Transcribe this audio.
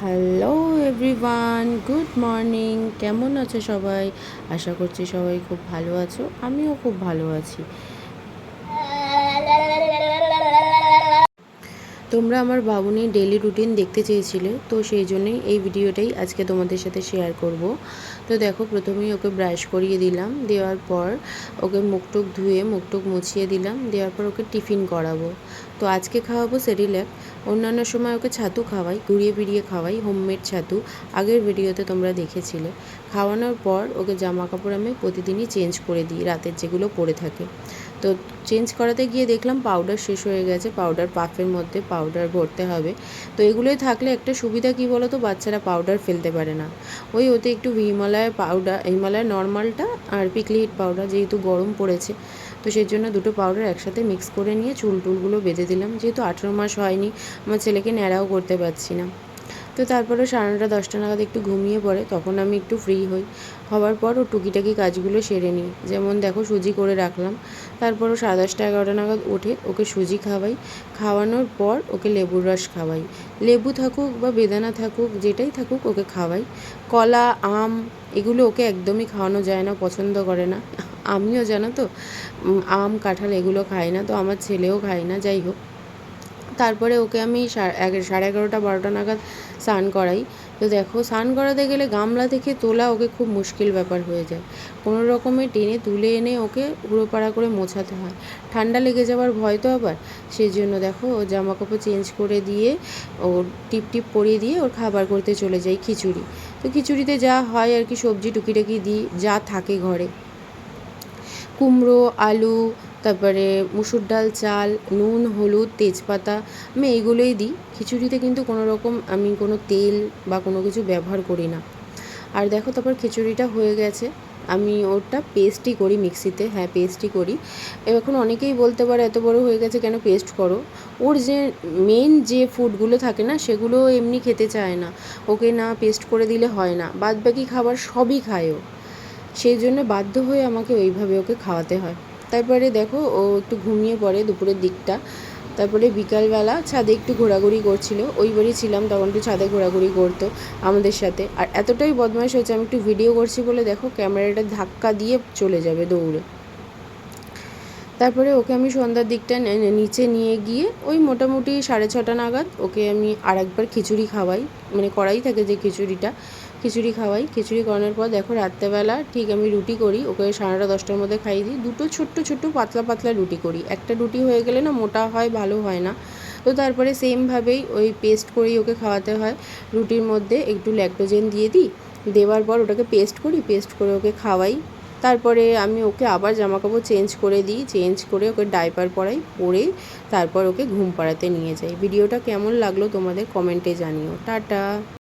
Hello everyone good morning কেমন আছো সবাই? আশা করছি সবাই খুব ভালো আছো। আমিও খুব ভালো আছি। তোমরা আমার বাবুনি ডেলি রুটিন দেখতে চেয়েছিলে, তো সেই জন্যই এই ভিডিওটাই আজকে তোমাদের সাথে শেয়ার করব। তো দেখো, প্রথমেই ওকে ব্রাশ করিয়ে দিলাম, দেওয়ার পর ওকে মুখটুক ধুয়ে, মুখটুক মুছিয়ে দিলাম, দেওয়ার পর ওকে টিফিন করাবো। তো আজকে খাওয়াবো সেরিল্যাক, অন্যান্য সময় ওকে ছাতু খাওয়াই, ঘুরিয়ে ফিরিয়ে খাওয়াই হোমমেড ছাতু, আগের ভিডিওতে তোমরা দেখেছিলে। খাওয়ানোর পর ওকে জামা কাপড় আমি প্রতিদিনই চেঞ্জ করে দিই, রাতের যেগুলো পরে থাকে। তো চেঞ্জ করাতে গিয়ে দেখলাম পাউডার শেষ হয়ে গেছে পাউডার পাফের মধ্যে পাউডার ভরতে হবে। তো এগুলোই থাকলে একটা সুবিধা কী বলো তো বাচ্চারা পাউডার ফেলতে পারে না। ওই ওতে একটু হিমালয়ের পাউডার হিমালয়ের নর্মালটা আর পিকলি হিট পাউডার যেহেতু গরম পড়েছে, তো সেই জন্য দুটো পাউডার একসাথে মিক্স করে নিয়ে চুল টুলগুলো বেঁধে দিলাম। যেহেতু আঠেরো মাস হয়নি, আমার ছেলেকে ন্যাড়াও করতে পারছি না। তো তারপরে সাড়ে নটা, দশটা নাগাদ একটু ঘুমিয়ে পড়ে, তখন আমি একটু ফ্রি হই। হওয়ার পর ও টুকিটাকি কাজগুলো সেরে নিই। যেমন দেখো সুজি করে রাখলাম। তারপর ও সাড়ে দশটা, এগারোটা নাগাদ ওঠে, ওকে সুজি খাওয়াই। খাওয়ানোর পর ওকে লেবুর রস খাওয়াই। লেবু থাকুক বা বেদানা থাকুক, যেটাই থাকুক ওকে খাওয়াই। কলা, আম, এগুলো ওকে একদমই খাওয়ানো যায় না, পছন্দ করে না। আমিও জানো তো আম, কাঁঠাল এগুলো খাই না, তো আমার ছেলেও খায় না, যাই হোক। তারপরে ওকে আমি সাড়ে এগারোটা, বারোটা নাগাদ স্নান করাই। তো দেখো, স্নান করাতে গেলে গামলা থেকে তোলা ওকে খুব মুশকিল ব্যাপার হয়ে যায়। কোনো রকমে টেনে তুলে এনে ওকে উড়োপাড়া করে মোছাতে হয়। ঠান্ডা লেগে যাওয়ার ভয় তো আবার? সেই জন্য দেখো, ও জামা কাপড় চেঞ্জ করে দিয়ে, ও টিপ টিপ পরিয়ে দিয়ে ওর খাবার করতে চলে যাই খিচুড়ি। তো খিচুড়িতে যা হয় আর কি, সবজি টুকিটাকি দিই যা থাকে ঘরে। কুমড়ো, আলু তারপরে মুসুর ডাল, চাল, নুন, হলুদ, তেজপাতা, আমি এইগুলোই দিই। খিচুড়িতে কিন্তু কোনো রকম আমি কোনো তেল বা কোনো কিছু ব্যবহার করি না। আর দেখো তারপর খিচুড়িটা হয়ে গেছে। আমি ওটা পেস্টই করি মিক্সিতে হ্যাঁ পেস্টই করি। এখন অনেকেই বলতে পারে, এত বড় হয়ে গেছে কেন পেস্ট করো? ওর যে মেন যে ফুডগুলো থাকে না, সেগুলো এমনি খেতে চায় না। ওকে না পেস্ট করে দিলে হয় না। বাদ বাকি খাবার সবই খায় ও। সেই জন্য বাধ্য হয়ে আমাকে ওইভাবে ওকে খাওয়াতে হয়। তারপরে দেখো, ও একটু ঘুমিয়ে পড়ে দুপুরের দিকটা। তারপরে বিকালবেলা ছাদে একটু ঘোরাঘুরি করছিল। ওই বাড়ি ছিলাম, তখন একটু ছাদে ঘোরাঘুরি করতো আমাদের সাথে। আর এতটাই বদমাইশ হয়েছে, আমি একটু ভিডিও করছি বলে দেখো, ক্যামেরাটা ধাক্কা দিয়ে চলে যাবে দৌড়ে। তারপরে ওকে আমি সন্ধ্যার দিকটা নিচে নিয়ে গিয়ে ওই মোটামুটি সাড়ে ছটা নাগাদ ওকে আমি আরেকবার খিচুড়ি খাওয়াই। মানে করাই থাকে যে খিচুড়িটা, খিচুড়ি খাওয়াই। খিচুড়ি করানোর পর দেখো রাত্রেবেলা ঠিক আমি রুটি করি, ওকে সাড়ে দশটার মধ্যে খাইয়ে দিই। দুটো ছোট্ট ছোট্ট পাতলা পাতলা রুটি করি। একটা রুটি হয়ে গেলে না মোটা হয়, ভালো হয় না। তো তারপরে সেমভাবেই ওই পেস্ট করেই ওকে খাওয়াতে হয়। রুটির মধ্যে একটু ল্যাক্টোজেন দিয়ে দিই। দেওয়ার পর ওটাকে পেস্ট করি, পেস্ট করে ওকে খাওয়াই। তারপরে আমি ওকে আবার জামাকাপড় চেঞ্জ করে দিই, চেঞ্জ করে ওকে ডাইপার পরাই, পরে তারপর ওকে ঘুম পাড়াতে নিয়ে যাই। ভিডিওটা কেমন লাগল তোমাদের কমেন্টে জানিও। টাটা!